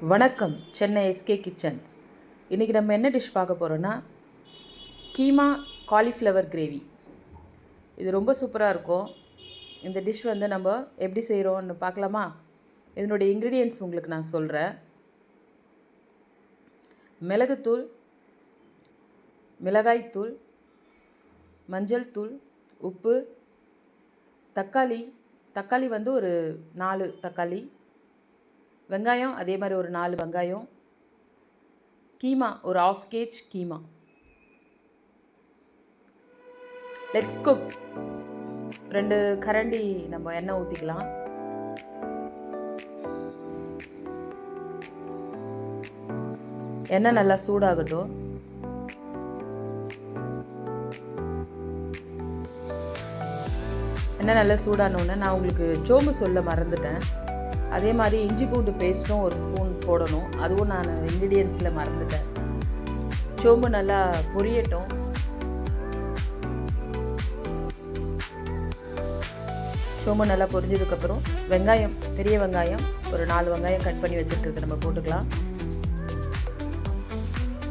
வணக்கம் Chennai SK kitchens. இன்றைக்கி நம்ம என்ன டிஷ் பார்க்க போகிறோன்னா கீமா காலிஃப்ளவர் கிரேவி இது ரொம்ப சூப்பராக இருக்கும். இந்த டிஷ் வந்து நம்ம எப்படி செய்கிறோம்னு பார்க்கலாமா? இதனுடைய இன்க்ரீடியன்ட்ஸ் உங்களுக்கு நான் சொல்கிறேன் மிளகுத்தூள் மிளகாய்த்தூள் மஞ்சள் தூள் உப்பு தக்காளி. தக்காளி வந்து ஒரு நாலு தக்காளி. வெங்காயம் அதே மாதிரி ஒரு நாலு வெங்காயம். கீமா ஒரு half KG keema. Let's cook ரெண்டு கரண்டி நம்ம எண்ணெய் ஊற்றிக்கலாம் எண்ணெய் நல்லா சூடாகட்டும். எண்ணெய் நல்லா சூடானோடனே நான் உங்களுக்கு சோம்பு சொல்ல மறந்துட்டேன். அதே மாதிரி இஞ்சி பூண்டு பேஸ்ட்டும் ஒரு ஸ்பூன் போடணும். அதுவும் நான் இன்க்ரீடியன்ஸில் மறந்துட்டேன். சோம்பு நல்லா பொரியட்டும். சோம்பு நல்லா பொரிஞ்சதுக்கப்புறம் வெங்காயம் பெரிய வெங்காயம் ஒரு நாலு வெங்காயம் கட் பண்ணி வச்சுருக்கிறது நம்ம போட்டுக்கலாம்.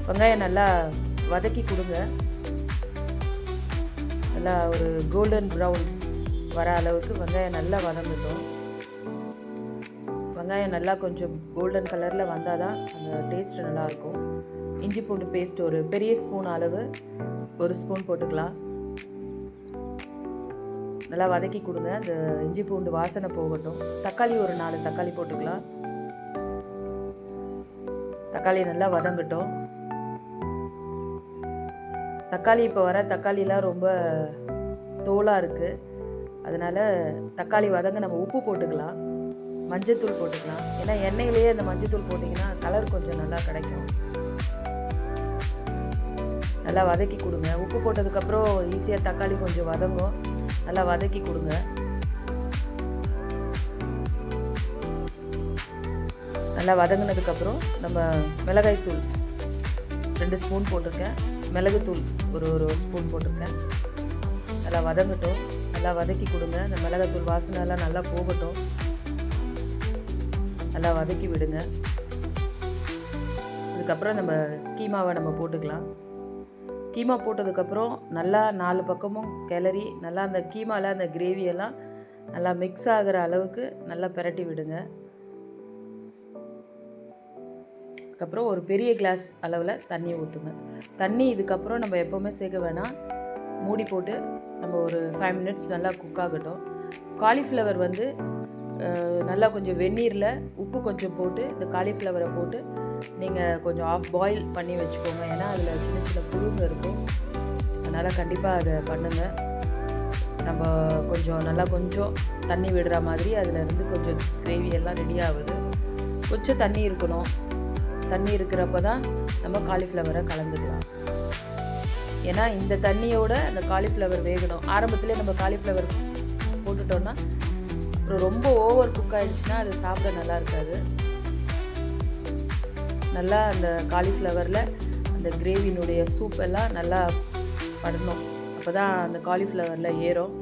வெங்காயம் நல்லா வதக்கி கொடுங்க. நல்லா ஒரு கோல்டன் ப்ரௌன் வர அளவுக்கு வெங்காயம் நல்லா வதங்கட்டும். வெங்காயம் நல்லா கொஞ்சம் கோல்டன் கலரில் வந்தால் தான் அந்த டேஸ்ட் நல்லாயிருக்கும். இஞ்சி பூண்டு பேஸ்ட் ஒரு பெரிய ஸ்பூன் அளவு ஒரு ஸ்பூன் போட்டுக்கலாம். நல்லா வதக்கி கொடுங்க. அந்த இஞ்சி பூண்டு வாசனை போகட்டும். தக்காளி ஒரு நாலு தக்காளி போட்டுக்கலாம். தக்காளி நல்லா வதங்கட்டும். தக்காளி இப்போ வர தக்காளிலாம் ரொம்ப தோலாக இருக்குது அதனால் தக்காளி வதங்க நம்ம உப்பு போட்டுக்கலாம். மஞ்சத்தூள் போட்டுக்கலாம். ஏன்னா எண்ணெயிலேயே அந்த மஞ்சத்தூள் போட்டிங்கன்னா கலர் கொஞ்சம் நல்லா கிடைக்கும். நல்லா வதக்கி கொடுங்க. உப்பு போட்டதுக்கப்புறம் ஈஸியாக தக்காளி கொஞ்சம் வதங்கும். நல்லா வதக்கி கொடுங்க. நல்லா வதங்கினதுக்கப்புறம் நம்ம மிளகாய் தூள் ரெண்டு ஸ்பூன் போட்டிருக்கேன். மிளகுத்தூள் ஒரு ஒரு ஸ்பூன் போட்டிருக்கேன். நல்லா வதங்கட்டும். நல்லா வதக்கி கொடுங்க. அந்த மிளகாத்தூள் வாசனை எல்லாம் நல்லா போகட்டும். நல்லா வதக்கி விடுங்க. அதுக்கப்புறம் நம்ம கீமாவை நம்ம போட்டுக்கலாம். கீமா போட்டதுக்கப்புறம் நல்லா நாலு பக்கமும் கிளறி நல்லா அந்த கீமாவில் அந்த கிரேவியெல்லாம் நல்லா மிக்ஸ் ஆகிற அளவுக்கு நல்லா பிரட்டி விடுங்க. அதுக்கப்புறம் ஒரு பெரிய கிளாஸ் அளவில் தண்ணி ஊற்றுங்க தண்ணி இதுக்கப்புறம் நம்ம எப்போவுமே சேர்க்க வேணாம். மூடி போட்டு நம்ம ஒரு ஃபைவ் மினிட்ஸ் நல்லா குக் ஆகட்டும். காலிஃப்ளவர் வந்து நல்லா கொஞ்சம் வெந்நீரில் உப்பு கொஞ்சம் போட்டு இந்த காலிஃப்ளவரை போட்டு நீங்கள் கொஞ்சம் ஆஃப் பாயில் பண்ணி வச்சுக்கோங்க. ஏன்னா அதில் சின்ன சின்ன புழுங்க இருக்கும். அதனால் கண்டிப்பாக அதை பண்ணுங்கள் நம்ம கொஞ்சம் நல்லா கொஞ்சம் தண்ணி விடுற மாதிரி அதில் இருந்து கொஞ்சம் கிரேவி எல்லாம் ரெடி ஆகுது. கொஞ்சம் தண்ணி இருக்கணும். தண்ணி இருக்கிறப்ப தான் நம்ம காலிஃப்ளவரை கலந்துக்கலாம். ஏன்னா இந்த தண்ணியோட அந்த காலிஃப்ளவர் வேகணும். ஆரம்பத்திலே நம்ம காலிஃப்ளவர் போட்டுட்டோம்னா அப்புறம் ரொம்ப ஓவர் குக் ஆகிடுச்சுன்னா அது சாப்பிட நல்லா இருக்காது. நல்லா அந்த காலிஃப்ளவரில் அந்த கிரேவினுடைய சூப் எல்லாம் நல்லா படணும். அப்போ தான் அந்த காலிஃப்ளவரில் ஏறும்.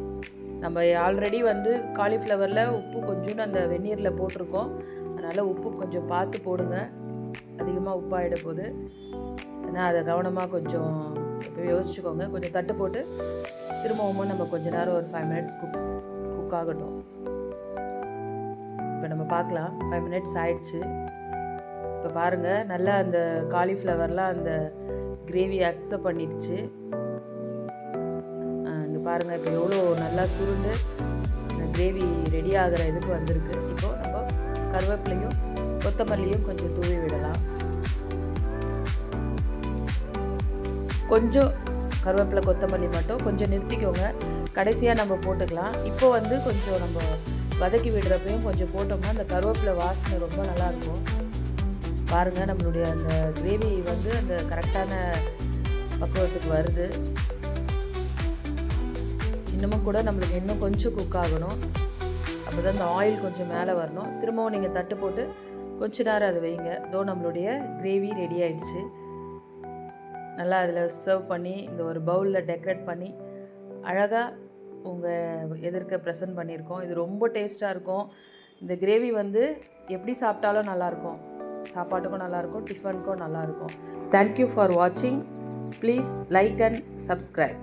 நம்ம ஆல்ரெடி வந்து காலிஃப்ளவரில் உப்பு கொஞ்சோண்டு அந்த வெந்நீரில் போட்டிருக்கோம். அதனால் உப்பு கொஞ்சம் பார்த்து போடுங்க. அதிகமாக உப்பாயிட போகுது ஏன்னா அதை கவனமாக கொஞ்சம் இப்போ யோசிச்சுக்கோங்க. கொஞ்சம் தட்டு போட்டு திரும்பவும் நம்ம கொஞ்ச நேரம் ஒரு ஃபைவ் மினிட்ஸ் குக் குக் ஆகட்டும். இப்போ நம்ம பார்க்கலாம். ஃபைவ் மினிட்ஸ் ஆயிடுச்சு. இப்போ பாருங்கள் நல்லா அந்த காலிஃப்ளவர்லாம் அந்த கிரேவி அக்செப்ட் பண்ணிடுச்சு. இங்கே பாருங்கள் இப்போ எவ்வளோ நல்லா சுருண்டு அந்த கிரேவி ரெடி ஆகிற இதுக்கு வந்திருக்கு. இப்போது நம்ம கருவேப்பிலையும் கொத்தமல்லியும் கொஞ்சம் தூவி விடலாம். கொஞ்சம் கருவேப்பிலை கொத்தமல்லி மட்டும் கொஞ்சம் நிறுத்திக்கோங்க. கடைசியாக நம்ம போட்டுக்கலாம். இப்போ வந்து கொஞ்சம் நம்ம வதக்கி விடுறப்பையும் கொஞ்சம் போட்டோம்னா அந்த கருவேப்பிலை வாசனை ரொம்ப நல்லாயிருக்கும். பாருங்கள் நம்மளுடைய அந்த கிரேவி வந்து அந்த கரெக்டான பக்குவத்துக்கு வருது. இன்னமும் கூட நம்மளுக்கு இன்னும் கொஞ்சம் குக் ஆகணும். அப்போ தான் அந்த ஆயில் கொஞ்சம் மேலே வரணும். திரும்பவும் நீங்கள் தட்டு போட்டு கொஞ்ச நேரம் அதை வைங்க. தோ நம்மளுடைய கிரேவி ரெடி ஆயிடுச்சு. நல்லா அதில் சர்வ் பண்ணி இந்த ஒரு பவுலில் டெக்கரேட் பண்ணி அழகாக உங்கள் எதிர்க்க ப்ரெசன்ட் பண்ணியிருக்கோம். இது ரொம்ப டேஸ்ட்டாக இருக்கும். இந்த கிரேவி வந்து எப்படி சாப்பிட்டாலும் நல்லாயிருக்கும். சாப்பாட்டுக்கும் நல்லாயிருக்கும் டிஃபனுக்கும் நல்லாயிருக்கும். தேங்க்யூ ஃபார் வாட்சிங் ப்ளீஸ் லைக் அண்ட் சப்ஸ்கிரைப்